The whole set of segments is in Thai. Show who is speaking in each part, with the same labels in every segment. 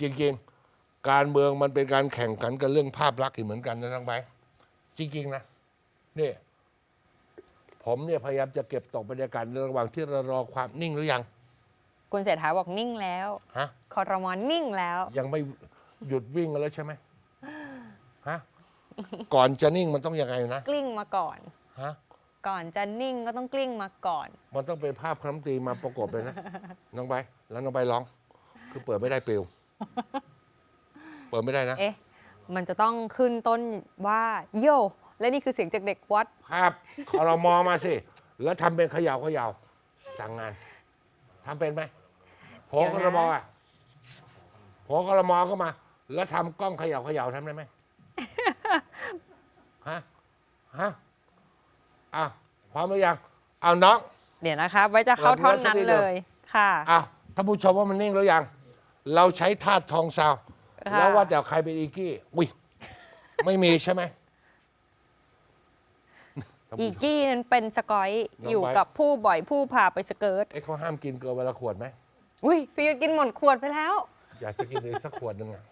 Speaker 1: จริงๆ การเมืองมันเป็นการแข่งขันกันเรื่องภาพลักษณ์อีกเหมือนกันนะทั้งไปจริง ๆ นะนี่ผมเนี่ยพยายามจะเก็บตกบรรยากาศในระหว่างที่เรารอความนิ่งหรือยัง
Speaker 2: คุณเศรษฐาบอกนิ่งแล้ว
Speaker 1: ฮะ
Speaker 2: คอรมอนิ่งแล้ว
Speaker 1: ยังไม่หยุดวิ่งกันแล้วใช่ไหมฮะก่อนจะนิ่งมันต้องยังไงนะ
Speaker 2: กลิ้งมาก่อน
Speaker 1: ฮะ
Speaker 2: ก่อนจะนิ่งก็ต้องกลิ้งมาก่อน
Speaker 1: มันต้องเป็นภาพคณะรัฐมนตรีมาประกบเลยนะ น้องใบแล้วน้องใบร้อง คือเปิดไม่ได้ปลิว เปิดไม่ได้นะ
Speaker 2: เอ๊ะ มันจะต้องขึ้นต้นว่าโยและนี่คือเสียงจากเด็กวัด
Speaker 1: ภาพคอรมอมาสิ แล้วทำเป็นเขยาวขยาวสั่งงานทำเป็นไหมโผล่
Speaker 2: เดี๋
Speaker 1: ค
Speaker 2: ยวนะ
Speaker 1: อรมออะโผล่คอรมอก็มา แล้วทำกล้องเขยาวขยาวทำได้ไหม ฮะ ฮะอะพร้อมหรือยัง เอาน้อง
Speaker 2: เดี๋ยวนะคะ ไว้จะเข้าท่อนนั้นเลยค่ะ
Speaker 1: อะท่านผู้ชมว่ามันนิ่งหรือยัง เราใช้ธาตุทองซาว
Speaker 2: ค่ะ
Speaker 1: แล้วว่าแต่ใครเป็นอีกี้อุ้ยไม่มีใช่ไหมท่าน
Speaker 2: อี
Speaker 1: ผู้ชม
Speaker 2: กี้นั้นเป็นสกอย
Speaker 1: น้อง
Speaker 2: อยู่
Speaker 1: ไบร์ท
Speaker 2: กับผู้บ่อยผู้พาไปสเกิร์ต
Speaker 1: เอ้เขาห้ามกินเกินเวลาขวดไหม
Speaker 2: อุ้ยพี่ยุทธกินหมดขวดไปแล้ว
Speaker 1: อยากจะกินเลยสักขวดหนึ่งอะ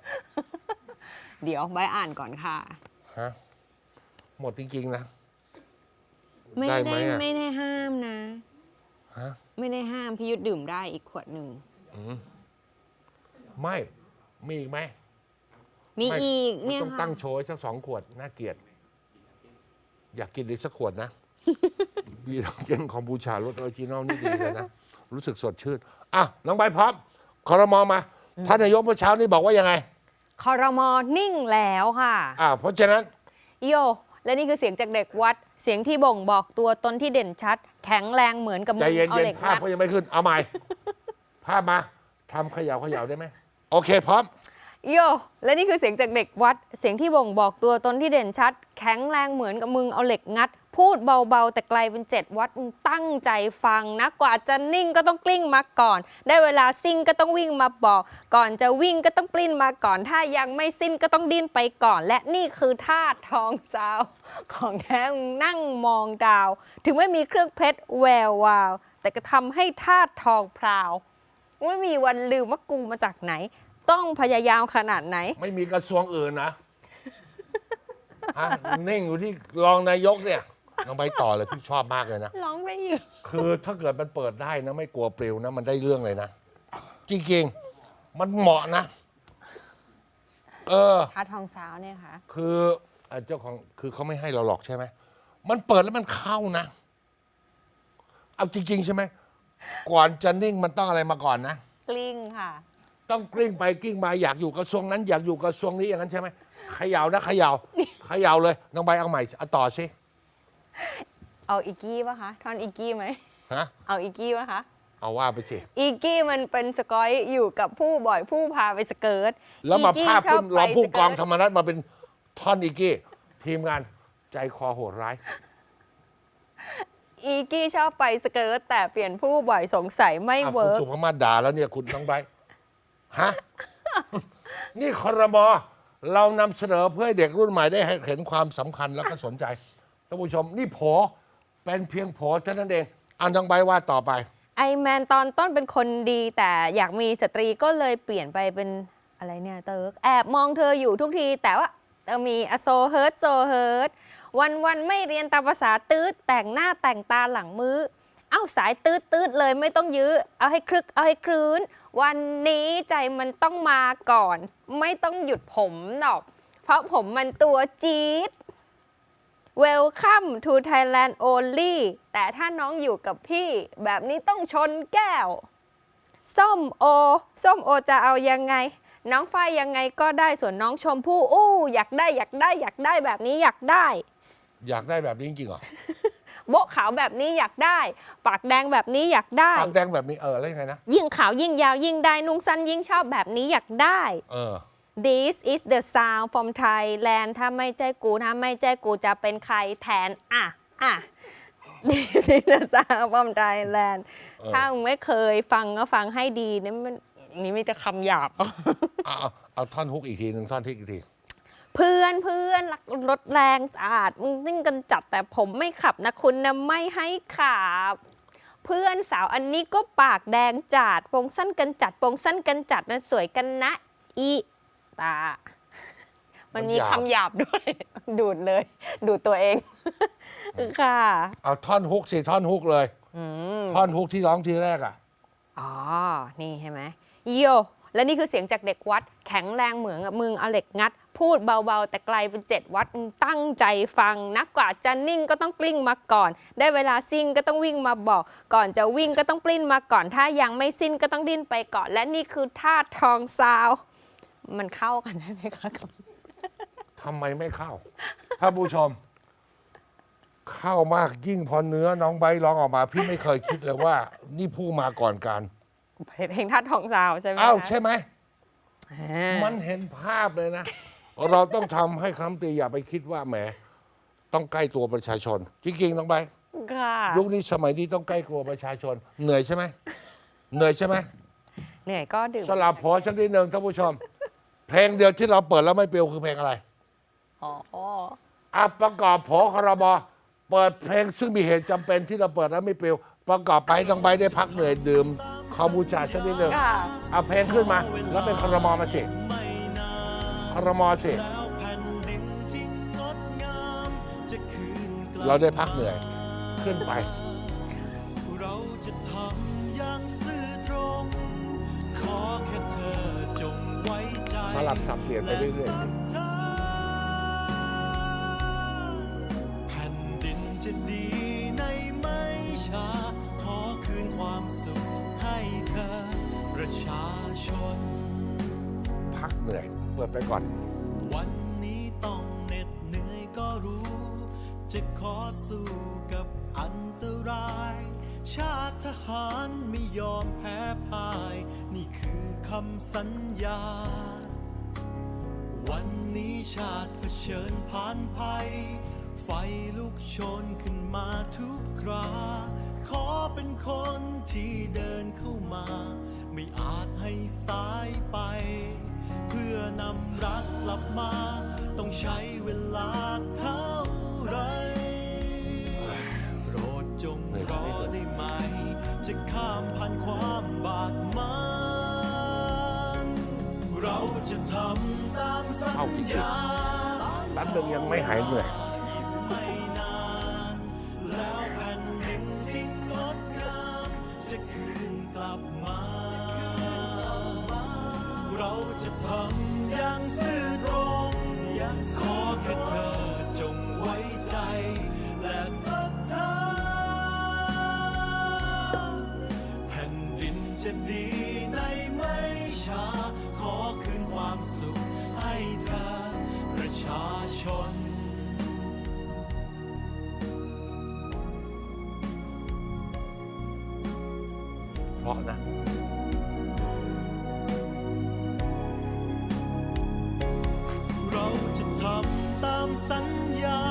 Speaker 2: เดี๋ยวใบอ่านก่อนค่ะ
Speaker 1: ฮะหมดจริงๆนะ
Speaker 2: ไม่
Speaker 1: ได้
Speaker 2: ได้
Speaker 1: ไหมอะ
Speaker 2: ไม่ได้ห้ามนะ
Speaker 1: ฮะ
Speaker 2: ไม่ได้ห้ามพี่ยุทธดื่มได้อีกขวดหนึ่ง
Speaker 1: ไม่มีอีกไหม
Speaker 2: มี
Speaker 1: ไม่
Speaker 2: อีก
Speaker 1: มัน
Speaker 2: เนี่ย
Speaker 1: ต้อง
Speaker 2: ค่ะ
Speaker 1: ตั้งโชว์ให้สักสองขวด น่าเกลียด อยากกินอีกสักขวดนะ บีทองเย็นของบูชารสออริจินอลนี่ดีเลยนะ รู้สึกสดชื่น อะ น้องใบพร้อมคอรมอมา ท่านนายกเมื่อเช้านี้บอกว่ายังไง
Speaker 2: คอรมอนิ่งแล้วค่ะ
Speaker 1: อ่าเพราะฉะนั้น
Speaker 2: โย และนี่คือเสียงจากเด็กวัด เสียงที่บ่งบอกตัวตนที่เด่นชัด แข็งแรงเหมือนกับ
Speaker 1: ใจ
Speaker 2: มึง
Speaker 1: เย็น
Speaker 2: เอา
Speaker 1: เย็
Speaker 2: เหล็
Speaker 1: น
Speaker 2: ก
Speaker 1: ภาพ
Speaker 2: งัด
Speaker 1: ก็ยังไม่ขึ้น เอาใหม่ ภาพมาทำเขย่าเขย่าได้ไหม โอเคพร้อม
Speaker 2: โยและนี่คือเสียงจากเด็กวัด เสียงที่บ่งบอกตัวตนที่เด่นชัด แข็งแรงเหมือนกับมึงเอาเหล็กงัด พูดเบาๆ แต่ไกลเป็นเจ็ดวัดมึงตั้งใจฟังนะกว่าจะนิ่งก็ต้องกลิ้งมาก่อน ได้เวลาซิ่งก็ต้องวิ่งมาบอก ก่อนจะวิ่งก็ต้องปลิ้นมาก่อน ถ้ายังไม่สิ้นก็ต้องดิ้นไปก่อน และนี่คือท่าทองสาว ของแท้งนั่งมองดาว ถึงไม่มีเครื่องเพชรแวววาว แต่ก็ทำให้ท่าทองพราวไม่มีวันลืมว่ากูมาจากไหน ต้องพยายามขนาดไหน
Speaker 1: ไม่มีกระทรวงอื่นนะฮะนิ่งอยู่ที่รองนายกเนี่ยน้องใบต่อเลยพี่ชอบมากเลยนะ
Speaker 2: ร้องไม่อยู่
Speaker 1: คือถ้าเกิดมันเปิดได้นะไม่กลัวปลิวนะ มันได้เรื่องเลยนะ จริงๆ มันเหมาะนะ เออ
Speaker 2: ท่าทองสาวเนี่ยค่ะ
Speaker 1: คือเอ่อเจ้าของคือเขาไม่ให้เราหรอกใช่ไหม มันเปิดแล้วมันเข้านะ เอาจริง ๆ ใช่ไหม ก่อนจะนิ่งมันต้องอะไรมาก่อนนะ
Speaker 2: กลิ้งค่ะ
Speaker 1: ต้องกลิ้งไปกลิ้งมาอยากอยู่กระทรวงนั้นอยากอยู่กระทรวงนี้อย่างนั้นใช่ไหมเขย่านะเขย่าเขย่าเลยน้องใบเอาใหม่เอาต่อสิ
Speaker 2: เอาอีกกี้ปะคะท่อนอีกกี้ไหม
Speaker 1: ฮะ
Speaker 2: เอาอีกกี้ปะคะ
Speaker 1: เอาว่าไปสิ
Speaker 2: อีกกี้มันเป็นสกอยอยู่กับผู้บ่อยผู้พาไปสเกิร์ต
Speaker 1: แล้วมา
Speaker 2: อีกี้
Speaker 1: ภาพ
Speaker 2: ชอ
Speaker 1: ขึ้
Speaker 2: บ
Speaker 1: น
Speaker 2: ไป
Speaker 1: รองผู้กอง
Speaker 2: ส
Speaker 1: ธ
Speaker 2: เร์ต
Speaker 1: รรมนัฐมาเป็นท่อนอีกกี้ทีมงานใจคอโหดร้าย
Speaker 2: อีกกี้ชอบไปสเกิร์ตแต่เปลี่ยนผู้บ่อยสงสัยไม่
Speaker 1: อะคุณ
Speaker 2: เวิร์ก
Speaker 1: สุภาพด่าแล้วเนี่ยคุณต้องไป ฮะ นี่คอรมอเรานำเสนอเพื่อให้เด็กรุ่นใหม่ได้เห็นความสำคัญแล้วก็สนใจท่านผู้ชม นี่โผเป็นเพียงโผเท่านั้นเองอันต้องใบว่าต่อไป
Speaker 2: ไอแมนตอนต้นเป็นคนดีแต่อยากมีสตรีก็เลยเปลี่ยนไปเป็นอะไรเนี่ยเติร์กแอบมองเธออยู่ทุกที แต่ว่าเธอมีอโซเฮิร์ตโซเฮิร์ตวันวันๆไม่เรียนตามภาษาตืดแต่งหน้าแต่งตาหลังมือ้อ เอ้าสายตืดตืดเลยไม่ต้องยื้อ เอาให้คลึกเอาให้คลื้น วันนี้ใจมันต้องมาก่อน ไม่ต้องหยุดผมหรอก เพราะผมมันตัวจี๊ด Welcome to Thailand only แต่ถ้าน้องอยู่กับพี่ แบบนี้ต้องชนแก้ว ส้มโอ ส้มโอจะเอายังไง น้องฝ้ายยังไงก็ได้ส่วนน้องชมพู่อู้ อยากได้อยากได้อยากได้แบบนี้อยากได้
Speaker 1: อยากได้แบบนี้จริงๆเหรอ
Speaker 2: โบะขาวแบบนี้อยากได้ ปากแดงแบบนี้อยากได้
Speaker 1: ปากแดงแบบนี้เออแล้วยังไงนะ
Speaker 2: ยิ่งขาวยิ่งยาวยิ่งได้นุ่งสั้นยิ่งชอบแบบนี้อยากได้
Speaker 1: เออ
Speaker 2: This is the sound from Thailand ถ้าไม่ใจกูถ้าไม่ใจกูจะเป็นใครแทน อะ อะ This is the sound from Thailand
Speaker 1: เออ
Speaker 2: ถ้ามึงไม่เคยฟังก็ฟังให้ดีนี่มันนี่มีแต่คำหยาบ
Speaker 1: เอาเอาเอาท่อนฮุกอีกทีหนึ่งท่อนทิกอีกที
Speaker 2: เพื่อนเพื่อนรักรถแรงสะอาดมึงนิ่งกันจัดแต่ผมไม่ขับนะคุณนะไม่ให้ขับเพื่อนสาวอันนี้ก็ปากแดงจัดโปรงสั้นกันจัดโปรงสั้นกันจัดนะสวยกันนะอีตา มันมี
Speaker 1: มันหยาบ
Speaker 2: คำหยาบด้วย ดูดเลย ดูดตัวเองค่ะ
Speaker 1: เอาท่อนฮุกสิท่อนฮุกเลย
Speaker 2: อืม
Speaker 1: ท่อนฮุกที่ร้องทีแรกอะ
Speaker 2: อ๋อ นี่ใช่ไหมโย และนี่คือเสียงจากเด็กวัดแข็งแรงเหมือนกับมึงเอาเหล็กงัด พูดเบาๆ แต่ไกลเป็นเจ็ดวัดตั้งใจฟัง นักกว่าจะนิ่งก็ต้องกลิ้งมาก่อน ได้เวลาซิ่งก็ต้องวิ่งมาบอก ก่อนจะวิ่งก็ต้องปลิ้นมาก่อน ถ้ายังไม่สิ้นก็ต้องดิ้นไปก่อน และนี่คือท่าทองซาว มันเข้ากันได้ไหมคะกับ
Speaker 1: ทำไมไม่เข้าถ้านผู้ชม เข้ามากยิ่งพอเนื้อน้องไบร์ทร้องออกมา พี่ไม่เคยคิดเลยว่า นี่ผู้มาก่อนการ
Speaker 2: เพลงท่าทองซาวใช่ไหม
Speaker 1: อ้าว
Speaker 2: คะ
Speaker 1: ใช่ไหม
Speaker 2: อ่า
Speaker 1: มันเห็นภาพเลยนะ เราต้องทำให้คำตีอย่าไปคิดว่าแหม ต้องใกล้ตัวประชาชน จริงๆน้องไบร์ท
Speaker 2: ค่ะ
Speaker 1: ยุคนี้สมัยนี้ต้องใกล้ตัวประชาชน เหนื่อยใช่ไหมเหนื่อยใช่ไหม
Speaker 2: เหนื่อยก็ดื่ม
Speaker 1: สลับโผสักนิดหนึ่งท่านผู้ชม เพลงเดียวที่เราเปิดแล้วไม่เปรียวคือเพลงอะไร
Speaker 2: อ๋อ
Speaker 1: อะประกอบโผครบเปิดเพลงซึ่งมีเหตุจำเป็นที่เราเปิดแล้วไม่เปรียวประกอบไปต้องไปได้พักเหนื่อยดื่ม คอมบูชาสักนิดหนึ่ง
Speaker 2: ค่ะ
Speaker 1: เอาเพลงขึ้นมา แล้วเป็นครมมาสิครมสิ เราได้พักเหนื่อย ขึ้นไป
Speaker 3: เราจะทำอย่างซื่อตรงขอแค่เธอจงไว้ใจ
Speaker 1: สลับสับเปลี่ยนไปเรื่อย
Speaker 3: แดไป
Speaker 1: ก่อน
Speaker 3: วันนี้ต้องเหน็ดเหนื่อยก็รู้ จะขอสู้กับอันตราย ชาติทหารไม่ยอมแพ้พ่าย นี่คือคำสัญญา วันนี้ชาติเผชิญผ่านภัย ไฟลุกโชนขึ้นมาทุกคราขอเป็นคนที่เดินเข้ามา ไม่อาจให้สายไป อนำรักกลับมา ต้องใช้เวลาเท่าไรโปรดจงรอได้ไหม จะข้ามผ่านความบาดหมางเราจะทำตามสั
Speaker 1: เอา
Speaker 3: ญ
Speaker 1: จริง
Speaker 3: ญา
Speaker 1: แป๊บนึงยังไม่หายเหนื่อย
Speaker 3: ไม่นานแล้วแผ่นดินที่งดงามจะคืนกลับมาเรา จะทำอย่างซื่อตรงขอแค่เธอจงไว้ใจ และศรัทธาแผ่นดินจะดีในไม่ช้า ขอคืนความสุขให้เธอประชาชน
Speaker 1: เพราะนะา
Speaker 3: มสัญญา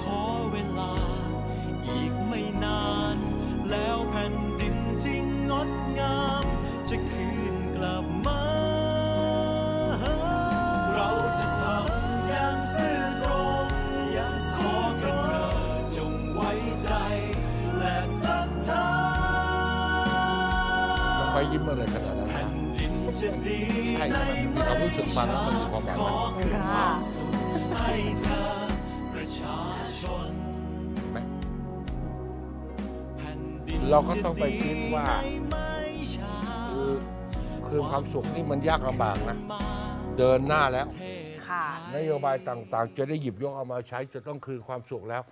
Speaker 3: ขอเวลา อีกไม่นาน แล้วแผ่นดินที่งดงาม จะคืนกลับมา เราจะทำอย่างซื่อตรงขอแค่เธอจงไว้ใจ และศรัทธา
Speaker 1: น้องไบร์ทยิ้มอะไรขนาดนั้น
Speaker 3: แผ่
Speaker 1: นะ
Speaker 3: นดินจะดี
Speaker 1: ใช่ใช่ไหมมีความรู้สึกฟังแล้วมันมีความหมาย
Speaker 3: ข
Speaker 1: ไหม
Speaker 3: อคืน
Speaker 1: เราก็ต้องไปคิดว่า
Speaker 3: จะดีในไม่ช้า
Speaker 1: คือคือความสุขนี่มันยากลำบากนะ เดินหน้าแล้ว
Speaker 2: ค่ะ
Speaker 1: นโยบายต่างๆ จะได้หยิบยกเอามาใช้จะต้องคือความสุขแล้ว